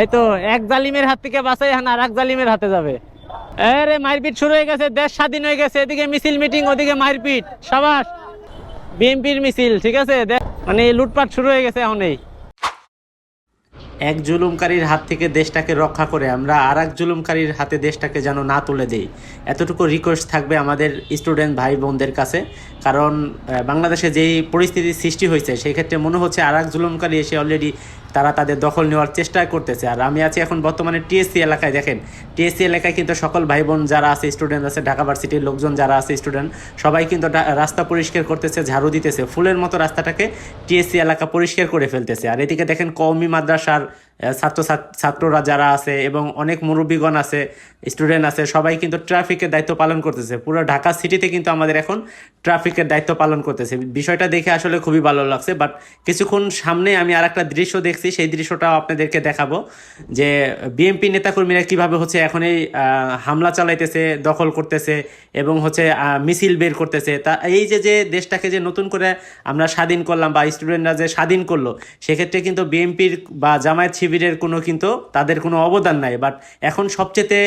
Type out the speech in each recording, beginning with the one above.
এই তো, এক জালিমের হাত থেকে বাঁচাই হান আর এক জালিমের হাতে যাবে। আরে, মারপিট শুরু হয়ে গেছে, দেশ স্বাধীন হয়ে গেছে, এদিকে মিছিল মিটিং, ওদিকে মারপিট। সাবাস। বিএনপির মিছিল, ঠিক আছে? মানে লুটপাট শুরু হয়ে গেছে এখন এই। এক জুলুমকারীর হাত থেকে দেশটাকে রক্ষা করে আমরা আর এক জুলুমকারীর হাতে দেশটাকে যেন না তুলে দেই। এতটুকু রিকোয়েস্ট থাকবে আমাদের স্টুডেন্ট ভাই বোনদের কাছে। কারণ বাংলাদেশে যেই পরিস্থিতির সৃষ্টি হয়েছে সেই ক্ষেত্রে মনে হচ্ছে আর এক জুলুমকারী এসে অলরেডি তারা তাদের দখল নেওয়ার চেষ্টা করতেছে। আর আমি আছি এখন বর্তমানে টিএসসি এলাকায়, দেখেন। টিএসসি এলাকায় কিন্তু সকল ভাই বোন যারা আছে স্টুডেন্ট আছে, ঢাকা ভার্সিটির লোকজন যারা আছে স্টুডেন্ট সবাই কিন্তু রাস্তা পরিষ্কার করতেছে, ঝাড়ু দিতেছে। ফুলের মতো রাস্তাটাকে টিএসসি এলাকা পরিষ্কার করে ফেলতেছে। আর এদিকে দেখেন কওমি মাদ্রাসার ছাত্র ছাত্ররা যারা আছে এবং অনেক মুরব্বীগণ আছে স্টুডেন্ট আছে, সবাই কিন্তু ট্রাফিকের দায়িত্ব পালন করতেছে। পুরো ঢাকা সিটিতে কিন্তু আমাদের এখন ট্রাফিকের দায়িত্ব পালন করতেছে। বিষয়টা দেখে আসলে খুবই ভালো লাগছে বাট কিছুক্ষণ সামনে আমি আর একটা দৃশ্য দেখছি, সেই দৃশ্যটাও আপনাদেরকে দেখাবো, যে বিএনপি নেতাকর্মীরা কীভাবে হচ্ছে এখন এই হামলা চালাইতেছে, দখল করতেছে এবং হচ্ছে মিছিল বের করতেছে। তা এই যে যে দেশটাকে যে নতুন করে আমরা স্বাধীন করলাম বা স্টুডেন্টরা যে স্বাধীন করল, সেক্ষেত্রে কিন্তু বিএনপির বা জামায়াত শিবিরের কোনো কিন্তু তাদের কোনো অবদান নাই। বাট এখন সবচেয়ে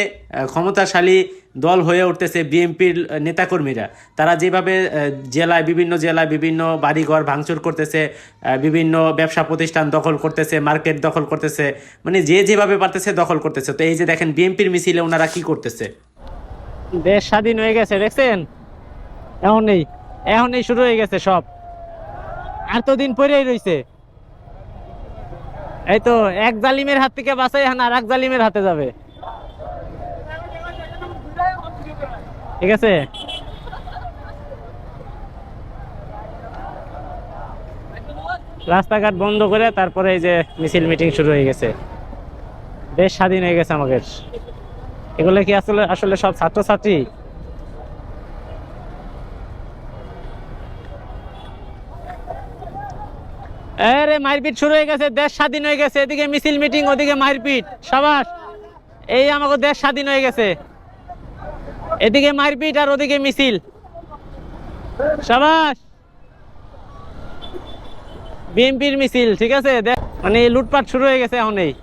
ক্ষমতাশালী দল হয়ে উঠতেছে বিএনপির নেতাকর্মীরা। তারা যেভাবে জেলায় বিভিন্ন জেলায় বিভিন্ন বাড়িঘর ভাঙচুর করতেছে বিভিন্ন ব্যবসা প্রতিষ্ঠান দখল করতেছে, মার্কেট দখল করতেছে মানে যে যেভাবে পারতেছে দখল করতেছে। তো এই যে দেখেন বিএনপির মিছিলে ওনারা কি করতেছে? দেশ স্বাধীন হয়ে গেছে, দেখছেন? এখন এখনই এখনই শুরু হয়ে গেছে সব। আর তো দিন পরেই রইছে। এই তো, এক জালিমের হাত থেকে বাঁচাই হান আর এক জালিমের হাতে যাবে। ঠিক আছে? রাস্তাঘাট বন্ধ করে তারপরে এই যে মিছিল মিটিং শুরু হয়ে গেছে। দেশ স্বাধীন হয়ে গেছে আমাদের। এগুলো কি আসলে আসলে সব ছাত্রছাত্রী? আরে, মারপিট শুরু হয়ে গেছে, দেশ স্বাধীন হয়ে গেছে, এদিকে মিছিল মিটিং, ওদিকে মারপিট। সাবাস, এই আমাকে দেশ স্বাধীন হয়ে গেছে। এদিকে মারপিট আর ওদিকে মিছিল। সাবাস। বিএনপির মিছিল, ঠিক আছে? মানে লুটপাট শুরু হয়ে গেছে এখন এই।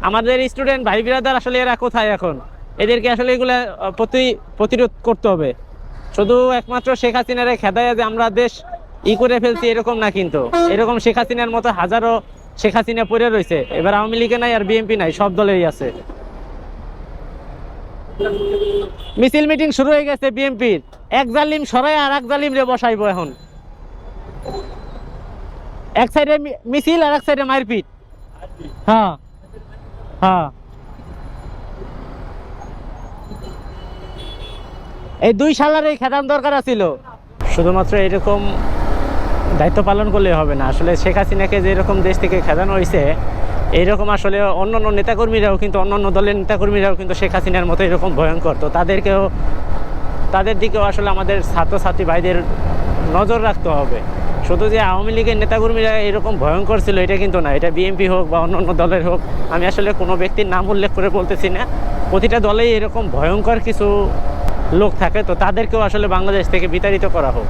আমাদের স্টুডেন্ট ভাই বিরাদার আসলে এরা কোথায় এখন? এদেরকে আসলে এগুলা প্রতি- প্রতিরোধ করতে হবে। শুধু একমাত্র শেখ হাসিনারে খেদায় যে আমরা দেশ ই করে ফেলছি এরকম না কিন্তু। এরকম শেখ হাসিনার মতো হাজারো শেখ হাসিনা পড়ে রয়েছে এবার আওয়ামী লীগে নাই আর বিএনপি নাই, সব দলেই আছে। মিছিল মিটিং শুরু হয়ে গেছে বিএনপির। এক জালিম সরাই আর এক জালিম রে বসাইবো এখন। এক সাইডে মিছিল আর এক সাইডে মারপিট। হ্যাঁ হ্যাঁ। এই দুই সালের এই খেদান দরকার ছিল শুধুমাত্র এরকম দায়িত্ব পালন করলে হবে না। আসলে শেখ হাসিনাকে যেরকম দেশ থেকে খেদানো হয়েছে এইরকম আসলে অন্য অন্য নেতাকর্মীরাও কিন্তু, অন্য অন্য দলের নেতাকর্মীরাও কিন্তু শেখ হাসিনার মতো এরকম ভয়ঙ্কর। তো তাদেরকেও, তাদের দিকেও আসলে আমাদের ছাত্রছাত্রী ভাইদের নজর রাখতে হবে। শুধু যে আওয়ামী লীগের নেতাকর্মীরা এরকম ভয়ঙ্কর ছিল, এটা কিন্তু না। এটা বিএনপি হোক বা অন্য অন্য দলের হোক, আমি আসলে কোনো ব্যক্তির নাম উল্লেখ করে বলতেছি না। প্রতিটা দলেই এরকম ভয়ঙ্কর কিছু লোক থাকে, তো তাদেরকেও আসলে বাংলাদেশ থেকে বিতাড়িত করা হোক।